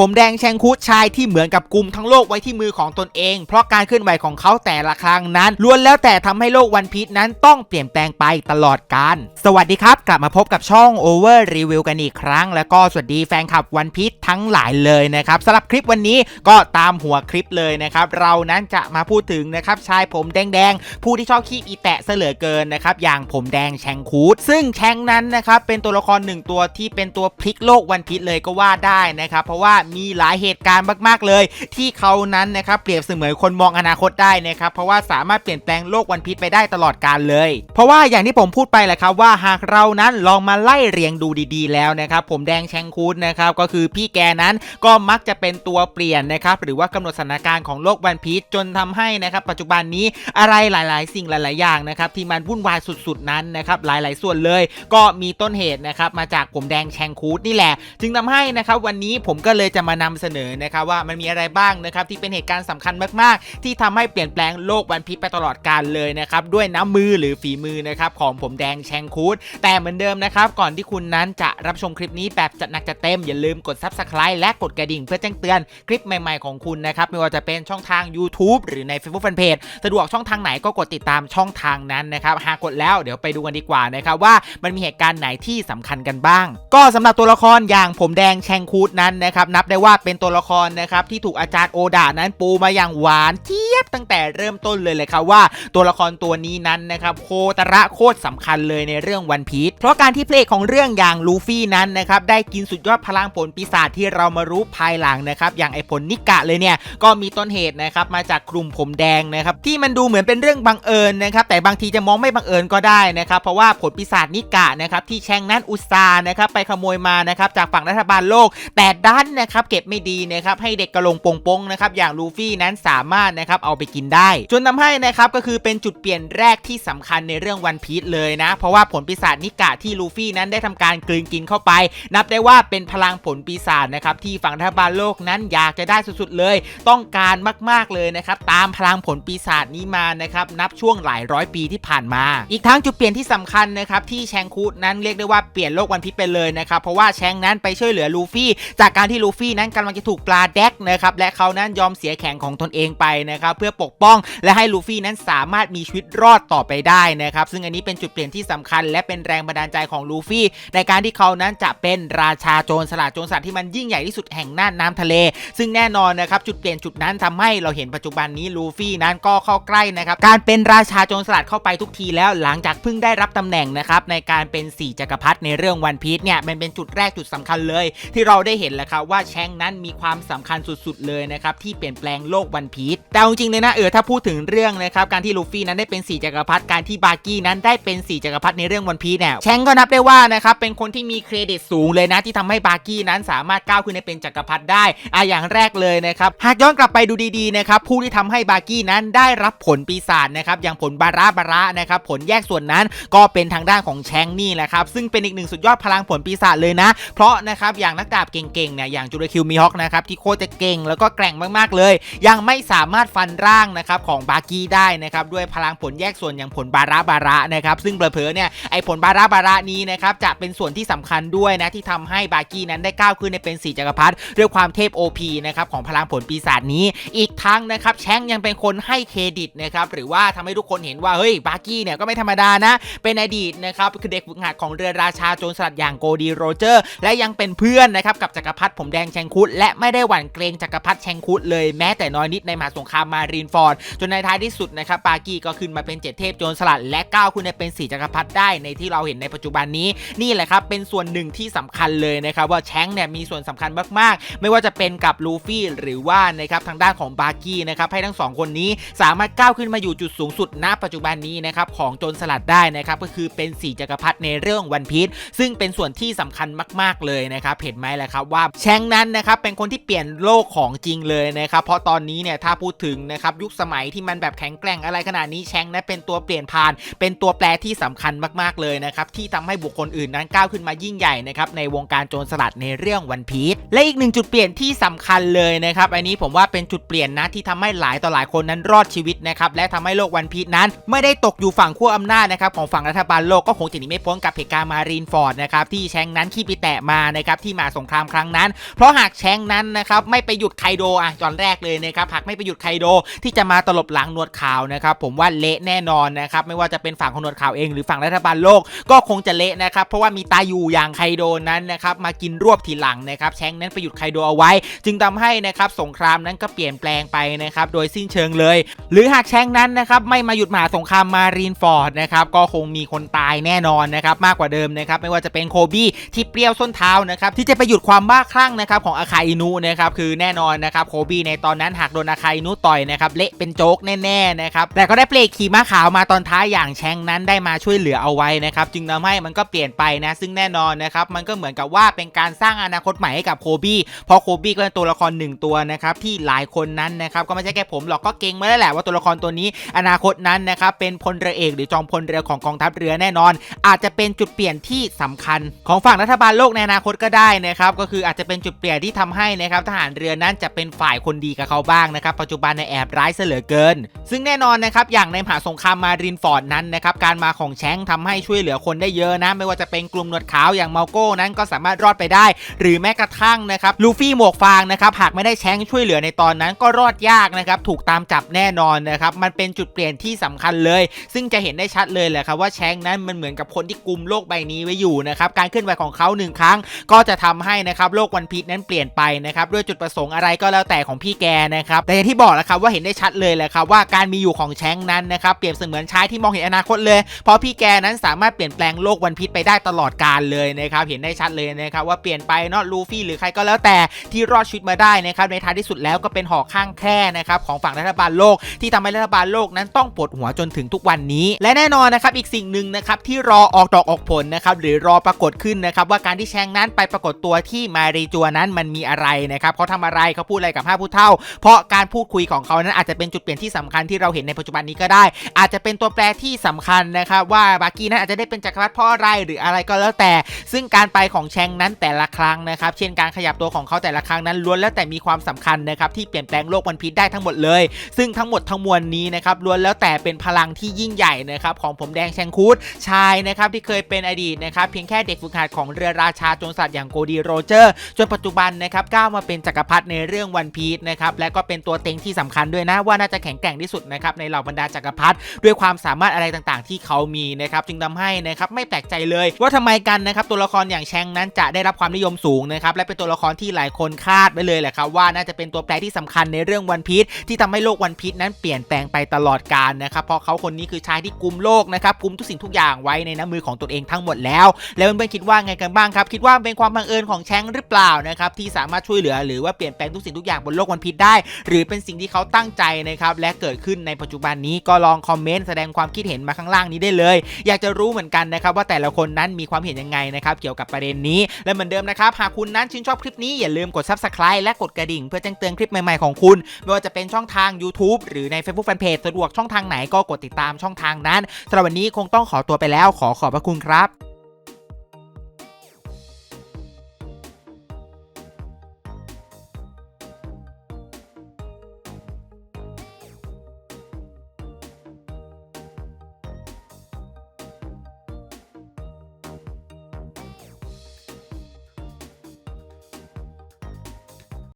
ผมแดงแชงคุดชายที่เหมือนกับกุมทั้งโลกไว้ที่มือของตนเอง เพราะการเคลื่อนไหวของเขาแต่ละครั้งนั้นล้วนแล้วแต่ทำให้โลกวันพีชนั้นต้องเปลี่ยนแปลงไปตลอดกาลสวัสดีครับกลับมาพบกับช่อง Over Review กันอีกครั้ง แล้วก็สวัสดีแฟนคลับวันพีชทั้งหลายเลยนะครับสำหรับคลิปวันนี้ก็ตามหัวคลิปเลยนะครับเรานั้นจะมาพูดถึงนะครับชายผมแดงๆ ผู้ที่ชอบขี้อีแตะเสลือเกินนะครับอย่างผมแดงแชงคูดซึ่งแชงนั้นนะครับเป็นตัวละครหนึ่งตัวที่เป็นตัวพลิกโลกวันพีชเลยก็ว่าได้นะครับเพราะว่ามีหลายเหตุการณ์มากๆเลย ที่เขานั้นนะครับเปรียบเสมือนคนมองอนาคตได้นะครับเพราะว่าสามารถเปลี่ยนแปลงโลกวันพีชไปได้ตลอดกาลเลย เพราะว่าอย่างที่ผมพูดไปแหละครับว่าหากเรานั้นลองมาไล่เรียงดูดีๆ แล้วนะครับผมแดงแชงคูดนะครับก็คือพี่แกนั้นก็มักจะเป็นตัวเปลี่ยนนะครับหรือว่ากำหนดสถานการณ์ของโลกวันพีชจนทำให้นะครับปัจจุบันนี้อะไรหลาย ๆ สิ่งหลาย ๆ อย่างนะครับที่มันวุ่นวายสุด ๆ นั้นนะครับหลาย ๆ ส่วนเลย ก็มีต้นเหตุนะครับมาจากผมแดงแชงคูดนี่แหละ จึงทำให้นะครับวันนี้ผมก็เลยจะมานำเสนอนะครับว่ามันมีอะไรบ้างนะครับที่เป็นเหตุการณ์สำคัญมากๆ ที่ทำให้เปลี่ยนแปลงโลกวันพีชไปตลอดกาลเลยนะครับด้วยน้ำมือหรือฝีมือนะครับของผมแดงแชงคูดแต่เหมือนเดิมนะครับก่อนที่คุณนั้นจะรับชมคลิปนี้แบบจัดหนักจัดเต็มอย่าลืมกด subscribe และกดกระดิ่งเพื่อแจ้งเตือนคลิปใหม่ๆของคุณนะครับไม่ว่าจะเป็นช่องทาง YouTube หรือใน Facebook Fanpage สะดวกช่องทางไหนก็กดติดตามช่องทางนั้นนะครับหากกดแล้วเดี๋ยวไปดูกันดีกว่านะครับว่ามันมีเหตุการณ์ไหนที่สำคัญกันบ้าง ก็สำหรับตัวละครอย่างผมแดงแชงคูดนั้นนะครับนับได้ว่าเป็นตัวละครนะครับที่ถูกอาจารย์โอดานั้นปูมาอย่างหวานเจี๊ยบตั้งแต่เริ่มต้นเลยเลยครับว่าตัวละครตัวนี้นั้นนะครับโคตระโคตรสำคัญเลยในเรื่องวันพีชเพราะการที่เพลงของเรื่องอย่างลูฟี่นั้นนะครับได้กินสุดยอดพลังผลปีศาจที่เรามารู้ภายหลังนะครับอย่างไอผลนิกะเลยเนี่ยก็มีต้นเหตุนะครับมาจากกลุ่มผมแดงนะครับที่มันดูเหมือนเป็นเรื่องบังเอิญนะครับแต่บางทีจะมองไม่บังเอิญก็ได้นะครับเพราะว่าผลปีศาจนิกะนะครับที่แชงนั้นอุตสาห์นะครับไปขโมยมานะครับจากฝั่งรัฐบาลโลก แต่ดันนะครับเก็บไม่ดีนะครับให้เด็กกระลงปงปงนะครับอย่างลูฟี่นั้นสามารถนะครับเอาไปกินได้ จนทำให้นะครับก็คือเป็นจุดเปลี่ยนแรกที่สำคัญในเรื่องวันพีชเลยนะ เพราะว่าผลปีศาจนิกะที่ลูฟี่นั้นได้ทำการกลืนกินเข้าไป นับได้ว่าเป็นพลังผลปีศาจนะครับที่ฝั่งรัฐบาลโลกนั้นอยากจะได้สุดๆเลย ต้องการมากๆเลยนะครับตามพลังผลปีศาจนี้มานะครับนับช่วงหลายร้อยปีที่ผ่านมา อีกทั้งจุดเปลี่ยนที่สำคัญนะครับที่แชงคูดนั้นเรียกได้ว่าเปลี่ยนโลกวันพีชไปเลยนะครับเพราะว่าแชงนั้นไปช่วยเหลือลูฟี่จากการที่ลูฟีนั้นกำลังจะถูกปลาแดกนะครับและเขานั้นยอมเสียแข็งของตนเองไปนะครับเพื่อปกป้องและให้ลูฟี่นั้นสามารถมีชีวิตรอดต่อไปได้นะครับซึ่งอันนี้เป็นจุดเปลี่ยนที่สำคัญ และเป็นแรงบันดาลใจของลูฟี่ ในการที่เขานั้นจะเป็นราชาโจรสลัดโจรสลัดที่มันยิ่งใหญ่ที่สุดแห่งน่านน้ำทะเล ซึ่งแน่นอนนะครับจุดเปลี่ยนจุดนั้นทำให้เราเห็นปัจจุบันนี้ลูฟี่นั้นก็เข้าใกล้นะครับการเป็นราชาโจรสลัดเข้าไปทุกทีแล้วหลังจากเพิ่งได้รับตำแหน่งนะครับในการเป็นสี่จักรพรรดิในเรื่องวันพีชเนี่ยมันเป็นจุดแรกจุดสำคัญเลย ที่เราได้เห็นแล้วครับว่าแชงนั้นมีความสำคัญสุดๆเลยนะครับที่เปลี่ยนแปลงโลกวันพีชแต่จริงๆเลยนะเออถ้าพูดถึงเรื่องนะครับการที่ลูฟี่นั้นได้เป็นสี่จักรพรรดิการที่บาร์กี้นั้นได้เป็นสี่จักรพรรดิในเรื่องวันพีชเนี่ยแชงก็นับได้ว่านะครับเป็นคนที่มีเครดิตสูงเลยนะที่ทำให้บาร์กี้นั้นสามารถก้าวขึ้นในเป็นจักรพรรดิได้อะอย่างแรกเลยนะครับหากย้อนกลับไปดูดีๆนะครับผู้ที่ทำให้บาร์กี้นั้นได้รับผลปีศาจนะครับอย่างผลบาราบาระนะครับผลแยกส่วนนั้นก็เป็นทางด้านของแชงนี่แหละครับซึ่งเป็นอีกหนึ่งสุดยอดพลังผลปีศาจเลยนะ เพราะนะครับอย่างนักดาบเก่งๆเนี่ยอย่างจราคิวมีฮอกนะครับที่โคตรจะเก่งแล้วก็แกร่งมากๆเลย ยังไม่สามารถฟันร่างนะครับของบาร์กี้ได้นะครับด้วยพลังผลแยกส่วนอย่างผลบาราบาระนะครับซึ่งเผลอๆเนี่ยไอผลบาราบาระนี้นะครับจะเป็นส่วนที่สำคัญด้วยนะที่ทำให้บาร์กี้นั้นได้ก้าวขึ้นในเป็นสีจักรพรรดิด้วยความเทพ OP นะครับของพลังผลปีศาจนี้ อีกทั้งนะครับแชงยังเป็นคนให้เครดิตนะครับหรือว่าทำให้ทุกคนเห็นว่าเฮ้ยบาร์กี้เนี่ยก็ไม่ธรรมดานะ เป็นอดีตนะครับคือเด็กฝึกหัดของเรือราชาโจรสลัดอย่างโกดีโรเจอร์ และยังเป็นเพื่อนนะครับกับจักรพรรดิผมแดงแชงคุดและไม่ได้หวั่นเกรงจักรพรรดิแชงคุดเลยแม้แต่น้อยนิดในมหาสงครามมารีนฟอร์ดจนในท้ายที่สุดนะครับบาร์กี้ก็ขึ้นมาเป็นเจ็ดเทพโจรสลัดและก้าวขึ้นในเป็นสี่จักรพรรดิได้ในที่เราเห็นในปัจจุบันนี้นี่แหละครับเป็นส่วนหนึ่งที่สำคัญเลยนะครับว่าแชงเนี่ยมีส่วนสำคัญมากๆ ไม่ว่าจะเป็นกับลูฟี่หรือว่านะครับทางด้านของบาร์กี้นะครับให้ทั้งสองคนนี้สามารถก้าวขึ้นมาอยู่จุดสูงสุดณปัจจุบันนี้นะครับของโจรสลัดได้นะครับก็คือเป็นสี่จักรพรรดิในเรื่องวันพีชซึ่งเป็นส่วนที่สำคัญมาก ๆเลยนะครับเห็นไหมแหละครับว่าแชงนนนะครับเป็นคนที่เปลี่ยนโลกของจริงเลยนะครับเพราะตอนนี้เนี่ยถ้าพูดถึงนะครับยุคสมัยที่มันแบบแข็งแกร่งอะไรขนาดนี้แชงนั้นเป็นตัวเปลี่ยนผ่าน เป็นตัวแปรที่สำคัญมากๆเลยนะครับที่ทำให้บุคคลอื่นนั้นก้าวขึ้นมายิ่งใหญ่นะครับในวงการโจรสลัดในเรื่องวันพีชและอีกหนึ่งจุดเปลี่ยนที่สำคัญเลยนะครับอันนี้ผมว่าเป็นจุดเปลี่ยนนะที่ทำให้หลายต่อหลายคนนั้นรอดชีวิตนะครับและทำให้โลกวันพีชนั้น ไม่ได้ตกอยู่ฝั่งขั้วอำนาจนะครับของฝั่งรัฐบาลโลกก็คงจะหนีไม่พ้นกับเหตุการณ์มารีนฟอร์ดนะครับที่แชงนั้นขี้ไปแตะมานะครับที่มาสงครามครั้งนั้นเพราะราะหากแชงนั้นนะครับไม่ไปหยุดไคโดอะตอนแรกเลยนะครับหากไม่ไปหยุดไคโดที่จะมาตลบหลังหนวดขาวนะครับผมว่าเละแน่นอนนะครับไม่ว่าจะเป็นฝั่งของหนวดขาวเองหรือฝั่งรัฐบาลโลกก็คงจะเละนะครับเพราะว่ามีตาอยู่อย่างไคโดนั้นนะครับมากินรวบทีหลังนะครับแชงนั้นไปหยุดไคโดเอาไว้ จึงทำให้นะครับสงครามนั้นก็เปลี่ยนแปลงไปนะครับโดยสิ้นเชิงเลย หรือหากแชงนั้นนะครับไม่มาหยุดหมาสงครามมารีนฟอร์ดนะครับก็คงมีคนตายแน่นอนนะครับมากกว่าเดิมนะครับไม่ว่าจะเป็นโคบี้ที่เปรี้ยวส้นเท้านะครับที่จะไปหยุดความบ้าคลั่งนะครับของอาคาอินุนะครับคือแน่นอนนะครับโคบี้ในตอนนั้นหากโดนอาคาอินุต่อยนะครับเละเป็นโจ๊กแน่ๆนะครับแต่ก็ได้เปลกขี่ม้าขาวมาตอนท้ายอย่างแชงนั้นได้มาช่วยเหลือเอาไว้นะครับจึงทำให้มันก็เปลี่ยนไปนะซึ่งแน่นอนนะครับมันก็เหมือนกับว่าเป็นการสร้างอนาคตใหม่ให้กับโคบี้เพราะโคบี้ก็เป็นตัวละครหนึ่งตัวนะครับที่หลายคนนั้นนะครับก็ไม่ใช่แค่ผมหรอกก็เก่งมาแล้วแหละว่าตัวละครตัวนี้อนาคตนั้นนะครับเป็นพลเรือเอกหรือจอมพลเรือของกองทัพเรือแน่นอน อาจจะเป็นจุดเปลี่ยนที่สำคัญ ของฝั่งรัฐบาลโลกในอนาคตก็ได้นะครับก็คืออาจจะเป็นจุดเปลี่ยนที่ทำให้นะครับทหารเรือนั้นจะเป็นฝ่ายคนดีกับเขาบ้างนะครับ ปัจจุบันในแอบร้ายเสลือเกิน ซึ่งแน่นอนนะครับอย่างในมหาสงครามมารินฟอร์ดนั้นนะครับการมาของแชงค์ทำให้ช่วยเหลือคนได้เยอะนะ ไม่ว่าจะเป็นกลุ่มหนวดขาวอย่างเมาโก้นั้นก็สามารถรอดไปได้ หรือแม้กระทั่งนะครับลูฟี่หมวกฟางนะครับหากไม่ได้แชงช่วยเหลือในตอนนั้นก็รอดยากนะครับถูกตามจับแน่นอนนะครับมันเป็นจุดเปลี่ยนที่สำคัญเลย ซึ่งจะเห็นได้ชัดเลยแหละครับว่าแชงนั้นมันเหมือนกับคนที่กุมโลกใบนี้ไว้อยู่นะครับการเคลื่อนไหวของเขาหนึ่งครั้ง ก็จะทำให้นะครับโลกวันพีชนั้นเปลี่ยนไปนะครับด้วยจุดประสงค์อะไรก็แล้วแต่ของพี่แกนะครับแต่อย่างที่บอกแหละครับว่าเห็นได้ชัดเลยแหละครับว่าการมีอยู่ของแชงนั้นนะครับเปรียบเสมือนชายที่มองเห็นอนาคตเลย เพราะพี่แกนั้นสามารถเปลี่ยนแปลงโลกวันพีชไปได้ตลอดกาลเลยนะครับเห็นได้ชัดเลยนะครับว่าเปลี่ยนไปเนาะลูฟี่หรือใครก็แล้วแต่ที่รอดชีวิตมาได้นะครับในท้ายที่สุดแล้วก็เป็นหอกข้างแคร่นะครับของฝั่งรัฐบาลโลก ที่ทำให้รัฐบาลโลกนั้นต้องปวดหัวจนถึงทุกวันนี้ และแน่นอนนะครับอีกสิ่งหนึ่งนะครับที่รอออกดอกออกผลนะครับหรือรอปรากฏขึ้นนะครับว่าการที่แชงนั้นไปปรากฏตัวที่มารีจัวนั้นมันมีอะไรนะครับเขาทำอะไรเขาพูดอะไรกับห้าผู้เท่า เพราะการพูดคุยของเขานั้นอาจจะเป็นจุดเปลี่ยนที่สำคัญที่เราเห็นในปัจจุบันนี้ก็ได้ อาจจะเป็นตัวแปรที่สำคัญนะครับว่าบากี้นั้นอาจจะได้เป็นจักรพรรดิพราะอไรหรืออะไรก็แล้วแต่ ซึ่งการไปของแชงนั้นแต่ละครั้งนะครับ เช่นการขยับตัวของเขาแต่ละครั้งนั้นล้วนแล้วแต่มีความสำคัญนะครับที่เปลี่ยนแปลงโลกวันพีชได้ทั้งหมดเลย ซึ่งทั้งหมดทั้งมวลนี้นะครับล้วนแล้วแต่เป็นพลังที่ยิ่งใหญ่นะครับของผมแดงแชงคูดชายนะครับที่เคยเป็นอดีตนะครับเพียงแค่เด็กฝึกหัดของเรือราชาจรสัตว์อย่างโกดีโรเจอร์จนปัจจุบันนะครับก้าวมาเป็นจักรพรรดิในเรื่องวันพีชนะครับและก็เป็นตัวเต็งที่สำคัญด้วยนะว่าน่าจะแข็งแกร่งที่สุดนะครับในเหล่าบรรดาจักรพรรดิด้วยความสามารถอะไรต่างๆ ที่เขามีนะครับจึงทำให้นะครับไม่แปลกใจเลย ว่าทำไมกันนะครับตัวละครอย่างแชงนั้นจะได้รับความนิยมสูงนะครับและเป็นตัวละครที่หลายคนคาดไว้เลยแหละครับว่าน่าจะเป็นตัวแปรที่สำคัญในเรื่องวันพีชที่ทำให้โลกวันพีชนั้นเปลี่ยนแปลงไปตลอดกาลนะครับเพราะเขาคนนี้คือชายที่กุมโลกนะครับกุมทุกสิ่งทุกอย่างไว้ในน้ำมือของตนเองทั้งหมดแล้ว แล้วเพื่อนๆคิดว่าไงกันบ้างครับคิดว่าเป็นความบังเอิญของแชงหรือเปล่านะครับที่สามารถช่วยเหลือหรือว่าเปลี่ยนแปลงทุกสิ่งทุกอย่างบนโลกวันพีชได้ หรือเป็นสิ่งที่เขาตั้งใจนะครับและเกิดขึ้นในปัจจุบันนี้ก็ลองคอมเมนต์แสดงความคิดเห็นมาข้างล่างนี้ได้เลย อยากจะรู้เหมือนกันนะครับว่าแต่ละคนนั้นมีความเห็นยังไงนะครับเกี่ยวกับประเด็นนี้และเหมือนเดิมนะครับหากคุณนั้นชื่นชอบคลิปนี้อย่าลืมกด subscribe และกดกระดิ่ง เพื่อแจ้งเตือนคลิปใหม่ๆของคุณไม่ว่าจะเป็นช่องทาง YouTube หรือใน Facebook Fanpage สะดวกช่องทางไหนก็กดติดตามช่องทางนั้นสำหรับวันนี้คงต้องขอตัวไปแล้วขอขอบพระคุณครับ